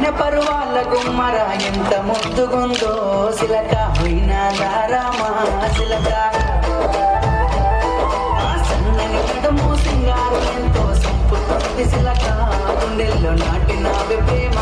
చిన్న పరువాళ్ళ గుమ్మర ఎంత ముద్దుగుందో సిలక అయినా దారామా సిలక సన్నని ఎంతో సంపుతుంది సిలక గుండెల్లో నాటిన ప్రేమ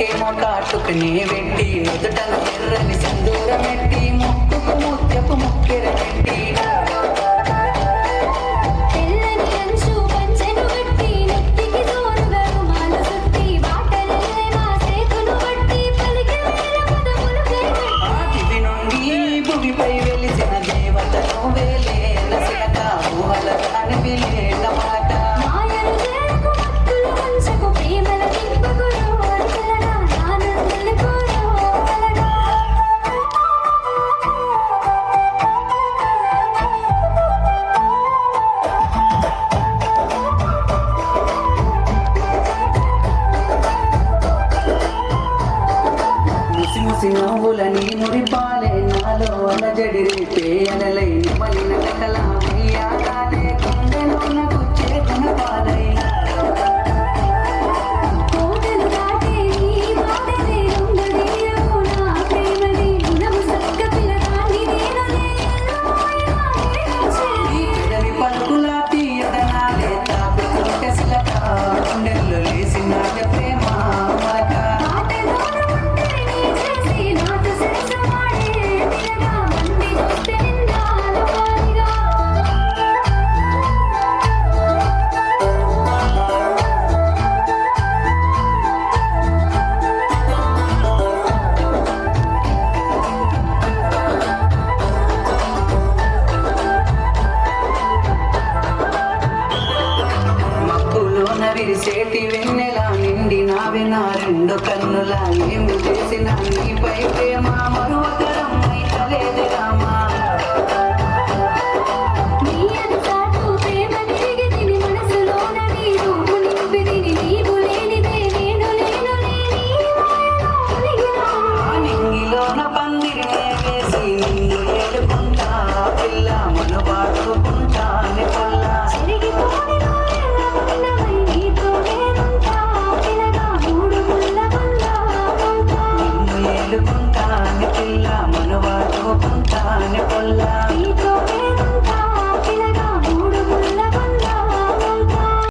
మెడకేమో కాటుకుని వెట్టి ఎదుట ఎర్రని సందూరం పెట్టి ముక్కుకు ముత్యపు ముక్కెర పెట్టి మురిపాలే నాలో అలజడి రేపే అలలై విరిసేటి వెన్నెల నిండి నావె నా రెండు కన్నుల ఏమి చేసిన నీపై ప్రేమ మరువకరం